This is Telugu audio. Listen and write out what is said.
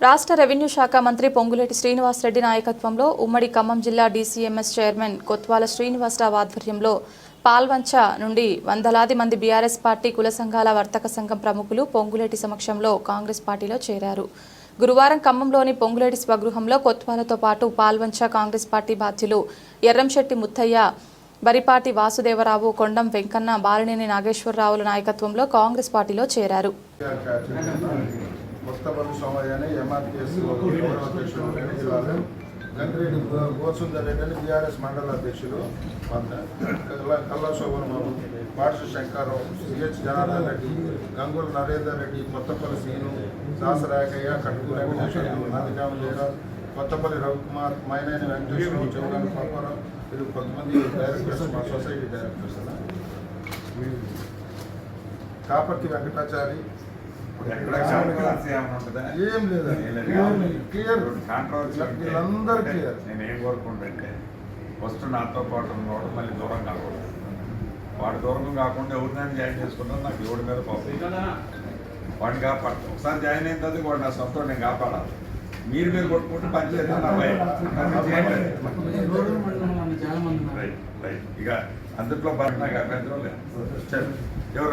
రాష్ట్ర రెవెన్యూ శాఖ మంత్రి పొంగులేటి శ్రీనివాసరెడ్డి నాయకత్వంలో ఉమ్మడి ఖమ్మం జిల్లా డీసీఎంఎస్ చైర్మన్ కొత్వాల శ్రీనివాసరావు ఆధ్వర్యంలో పాల్వంచ నుండి వందలాది మంది బీఆర్ఎస్ పార్టీ కుల సంఘాల వర్తక సంఘం ప్రముఖులు పొంగులేటి సమక్షంలో కాంగ్రెస్ పార్టీలో చేరారు. గురువారం ఖమ్మంలోని పొంగులేటి స్వగృహంలో కొత్వాలతో పాటు పాల్వంచ కాంగ్రెస్ పార్టీ బాధ్యులు ఎర్రంశెట్టి ముత్తయ్య బరిపాటి వాసుదేవరావు కొండం వెంకన్న బాలినేని నాగేశ్వరరావుల నాయకత్వంలో కాంగ్రెస్ పార్టీలో చేరారు. కొత్తపల్లి సోమయ్య అని ఎంఆర్టీఎస్ అధ్యక్షుడు రెండు గంగిరెడ్డి గోసుందర్ రెడ్డి అని బీఆర్ఎస్ మండల అధ్యక్షులు. కల్లా శోభన్ బాబు పార్ష శంకరావు సిహెచ్ జనార్దన్ రెడ్డి గంగుల నరేందర్ రెడ్డి కొత్తపల్లి శ్రీను దాసరాకయ్య కట్టుకు వెంకటేశ్వరరావు నందిగామ జయరాజ్ కొత్తపల్లి రవికుమార్ మైనేని వెంకటేశ్వరరావు చౌగాని పాపారావు వీళ్ళు కొంతమంది డైరెక్టర్స్ మా సొసైటీ డైరెక్టర్స్ కాపర్తి వెంకటాచారి ఏం లేదా. క్లియర్ వీళ్ళందరూ క్లియర్ నేను ఏం కోరుకుంటుంటే ఫస్ట్ నాతో పాటు ఉన్నవాడు మళ్ళీ దూరం కాకూడదు. వాడు దూరం కాకుండా ఎవరినైనా జాయిన్ చేసుకుంటాను నాకు ఎవరి మీద కోపం వాడిని కాపాడు. ఒకసారి జాయిన్ అయిన తర్వాత వాడు నా సొంతం నేను కాపాడాలి. మీరు మీరు కొట్టుకుంటే పని చేద్దాం నా భయం. రైట్ రైట్ ఇక అందుట్లో అభ్యంతరం లేదు. ఎవరు?